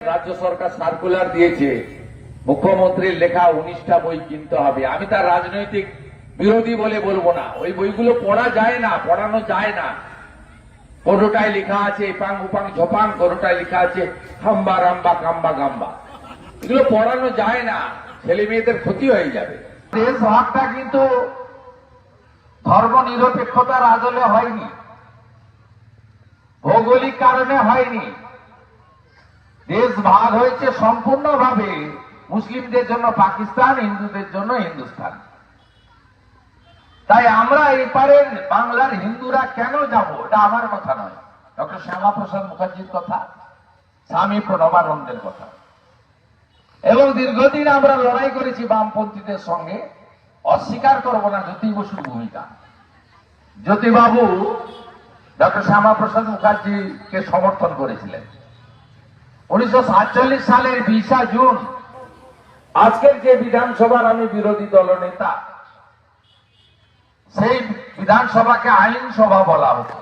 রাজ্য সরকার সার্কুলার দিয়েছে, মুখ্যমন্ত্রীর লেখা উনিশটা বই কিনতে হবে। আমি তার রাজনৈতিক বিরোধী বলে বলব না। ওই বইগুলো পড়া যায় না, পড়ানো যায় না। কোনোটায় লেখা আছে এপাং উপাং ঝপাং, কোনোটায় লেখা আছে হাম্বা রাম্বা কাম্বা গাম্বা। এগুলো পড়ানো যায় না ছেলে মেয়েদের ক্ষতি হয়ে যাবে। দেশ ভাগটা কিন্তু ধর্ম নিরপেক্ষতার আদলে হয়নি, ভৌগোলিক কারণে হয়নি দেশ ভাগ হয়েছে সম্পূর্ণভাবে মুসলিমদের জন্য পাকিস্তান, হিন্দুদের জন্য হিন্দুস্তান। তাই আমরা এপারের বাংলার হিন্দুরা কেন যাব? এটা আমার কথা নয়। ডক্টর শ্যামাপ্রসাদ মুখার্জির কথা, স্বামী প্রণবানন্দের কথা। এবং দীর্ঘদিন আমরা লড়াই করেছি বামপন্থীদের সঙ্গে, অস্বীকার করব না জ্যোতি বসুর ভূমিকা জ্যোতিবাবু ডক্টর শ্যামাপ্রসাদ মুখার্জিকে সমর্থন করেছিলেন। উনিশশো সাতচল্লিশ সালের বিশা জুন। আজকের যে বিধানসভার আমি বিরোধী দলনেতা, সেই বিধানসভাকে আইনসভা বলা হতো।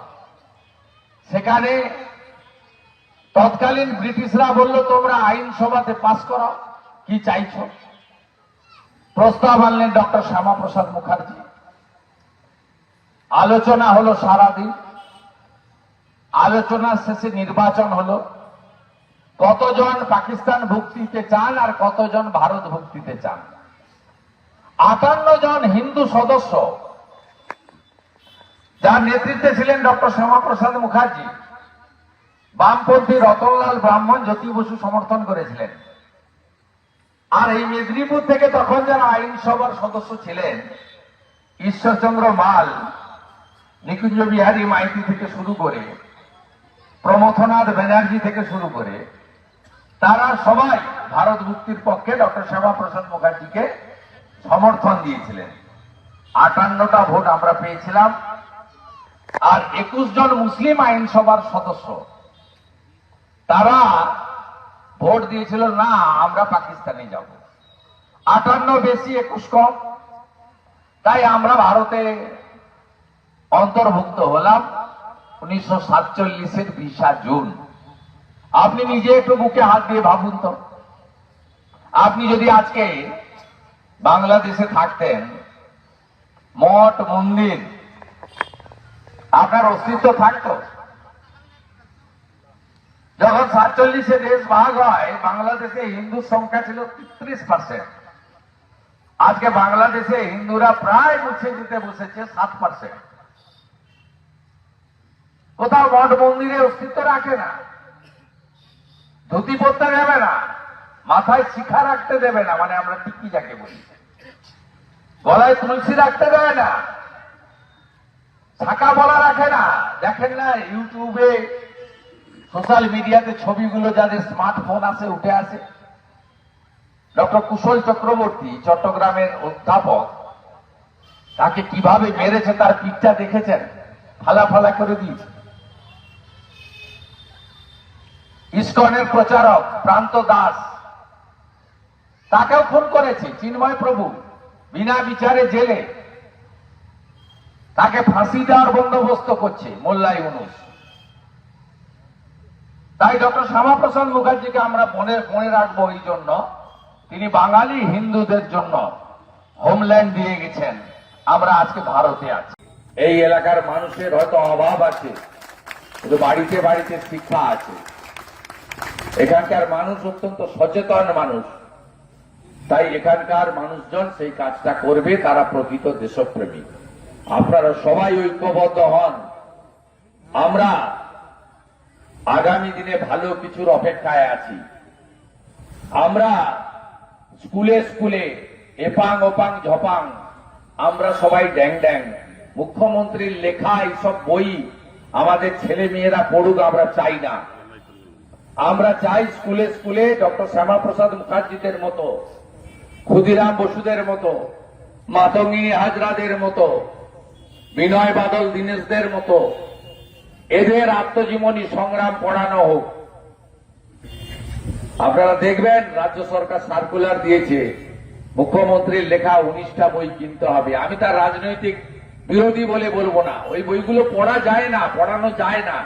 সেখানে তৎকালীন ব্রিটিশরা বলল, তোমরা আইনসভাতে পাশ করো কি চাইছো? প্রস্তাব আনলেন ডক্টর শ্যামাপ্রসাদ মুখার্জি। আলোচনা হলো সারাদিন। আলোচনার শেষে নির্বাচন হলো। কতজন পাকিস্তান ভুক্তিতে চান আর কতজন ভারত ভুক্তিতে চান? আটান্ন জন হিন্দু সদস্য, যার নেতৃত্বে ছিলেন ডক্টর শ্যামাপ্রসাদ মুখার্জি, বামপন্থী রতনলাল ব্রাহ্মণ, জ্যোতি বসু সমর্থন করেছিলেন। আর এই মেদিনীপুর থেকে তখন যারা আইনসভার সদস্য ছিলেন, ঈশ্বরচন্দ্র মাল, নিকুঞ্জ বিহারী মাইতি থেকে শুরু করে, প্রমথনাথ ব্যানার্জি থেকে শুরু করে তারা সবাই ভারত মুক্তির পক্ষে ডক্টর শ্যামা প্রসাদ মুখার্জিকে সমর্থন দিয়েছিলেন। আটান্নটা ভোট আমরা পেয়েছিলাম। আর একুশ জন মুসলিম আইনসভার সদস্য। তারা ভোট দিয়েছিল, না, আমরা পাকিস্তানে যাব। আটান্ন বেশি, একুশ কম। তাই আমরা ভারতে অন্তর্ভুক্ত হলাম উনিশশো সাতচল্লিশের বিশা জুন। আপনি নিজে একটু বুকে হাত দিয়ে ভাবুন তো। আপনি যদি আজকে বাংলাদেশে থাকতেন, মঠ, মন্দির, আপনার অস্তিত্ব থাকতো। যখন সাতচল্লিশে দেশ ভাগ হয়, বাংলাদেশে হিন্দুর সংখ্যা ছিল তেত্রিশ পার্সেন্ট আজকে বাংলাদেশে হিন্দুরা প্রায় মুছে দিতে বসেছে সাত পার্সেন্ট কোথাও মঠ, মন্দিরে অস্তিত্ব রাখে না। ধুতি পরতে দেবে না, মাথায় শিখা রাখতে দেবে না মানে আমরা টিকি যাকে বলি। গলায় তুলসী রাখতে দেবে না শাখা বলা রাখে না। দেখেন না, ইউটিউবে, সোশ্যাল মিডিয়াতে ছবিগুলো যাদের স্মার্টফোন আছে, উঠে আসে। ডক্টর কুশল চক্রবর্তী, চট্টগ্রামের অধ্যাপক, তাকে কীভাবে মেরেছে তার পিকটা দেখেছেন? ফালা ফালা করে দিয়েছে। ইস্কনের প্রচারক প্রান্ত দাস। তাকেও খুন করেছে চিন্ময় প্রভু বিনা বিচারে জেলে। তাকে ফাঁসি দেওয়ার বন্দোবস্ত করছে মোল্লা ইউনুস। তাই ডক্টর শ্যামাপ্রসাদ মুখার্জিকে আমরা মনে মনে রাখব এই জন্য, তিনি বাঙালি হিন্দুদের জন্য হোমল্যান্ড দিয়ে গেছেন। আমরা আজকে ভারতে আছি। এই এলাকার মানুষের হয়তো অভাব আছে, কিন্তু বাড়িতে বাড়িতে শিক্ষা আছে। এখানকার মানুষ অত্যন্ত সচেতন মানুষ। তাই এখানকার মানুষজন সেই কাজটা করবে, তারা প্রকৃত দেশপ্রেমী। আপনারা সবাই ঐক্যবদ্ধ হন। আমরা আগামী দিনে ভালো কিছুর অপেক্ষায় আছি। আমরা স্কুলে স্কুলে এপাং ওপাং ঝপাং, আমরা সবাই ড্যাং ড্যাং। মুখ্যমন্ত্রীর লেখা এইসব বই আমাদের ছেলে মেয়েরা পড়ুক, আমরা চাই না। আমরা চাই স্কুলে স্কুলে ডক্টর শ্যামাপ্রসাদ মুখার্জিদের মতো, ক্ষুদিরাম বসুদের মতো মাতঙ্গী হাজরাদের মতো, বিনয় বাদল দীনেশদের মতো, এদের আত্মজীবনী সংগ্রাম পড়ানো হোক। আপনারা দেখবেন রাজ্য সরকার সার্কুলার দিয়েছে, মুখ্যমন্ত্রীর লেখা উনিশটা বই কিনতে হবে। আমি তার রাজনৈতিক বিরোধী বলে বলব না। ওই বইগুলো পড়া যায় না, পড়ানো যায় না।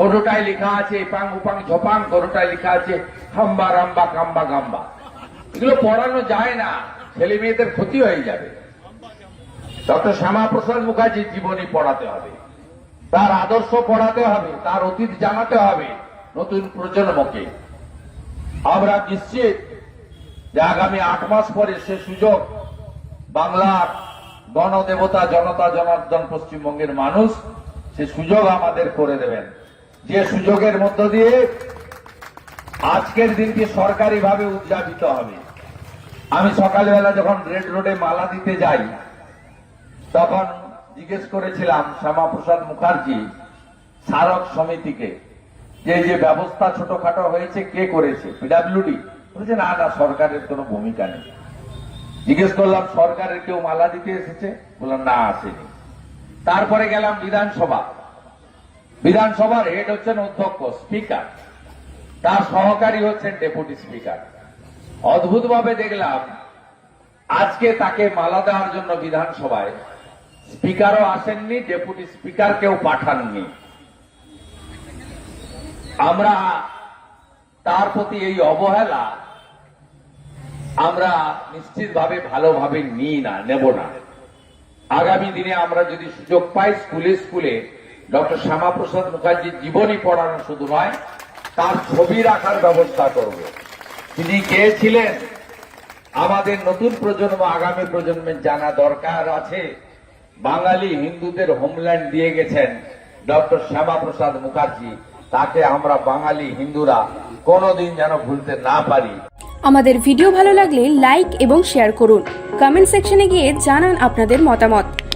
কোনোটায় লেখা আছে এপাং উপাং ঝপাং কোনোটায় লেখা আছে, হাম্বা রাম্বা কাম্বা গাম্বা। এগুলো পড়ানো যায় না, ছেলে মেয়েদের ক্ষতি হয়ে যাবে। ডক্টর শ্যামাপ্রসাদ মুখার্জির জীবনী পড়াতে হবে। তার আদর্শ পড়াতে হবে, তার অতীত জানাতে হবে নতুন প্রজন্মকে। আমরা নিশ্চিত যে আগামী আট মাস পরে সে সুযোগ বাংলার গণদেবতা জনতা, জনার্দন পশ্চিমবঙ্গের মানুষ সে সুযোগ আমাদের করে দেবেন। যে সুযোগের মধ্য দিয়ে আজকের দিনটি সরকারিভাবে উদযাপিত হবে। আমি সকালবেলা যখন রেড রোডে মালা দিতে যাই, তখন জিজ্ঞেস করেছিলাম শ্যামাপ্রসাদ মুখার্জি, স্মারক সমিতিকে, যে যে ব্যবস্থা ছোটখাটো হয়েছে, কে করেছে? পিডাব্লিউডি বলছে, না না, সরকারের কোনো ভূমিকা নেই। জিজ্ঞেস করলাম, সরকারের কেউ মালা দিতে এসেছে? বললাম, না, আসেনি। তারপরে গেলাম বিধানসভা। বিধানসভার হেড হচ্ছেন অধ্যক্ষ, স্পিকার। তার সহকারী হচ্ছেন ডেপুটি স্পিকার। অদ্ভুতভাবে দেখলাম, আজকে তাকে মালা দেওয়ার জন্য বিধানসভায় স্পিকারও আসেননি, ডেপুটি স্পিকার কেউ পাঠাননি। আমরা তার প্রতি এই অবহেলা আমরা নিশ্চিতভাবে ভালোভাবে নিই না, নেব না। আগামী দিনে আমরা যদি সুযোগ পাই, স্কুলে স্কুলে ডক্টর শ্যামাপ্রসাদ মুখার্জির জীবনী পড়ানো শুধু নয়, তার ছবি রাখার ব্যবস্থা করব। তিনি কে ছিলেন? আমাদের নতুন প্রজন্ম, আগামী প্রজন্মের জানা দরকার আছে। বাঙালি হিন্দুদের হোমল্যান্ড দিয়ে গেছেন ডক্টর শ্যামাপ্রসাদ মুখার্জি। তাকে আমরা বাঙালি হিন্দুরা কোনোদিন যেন ভুলতে না পারি। আমাদের ভিডিও ভালো লাগলে লাইক এবং শেয়ার করুন। কমেন্ট সেকশনে গিয়ে জানান আপনাদের মতামত।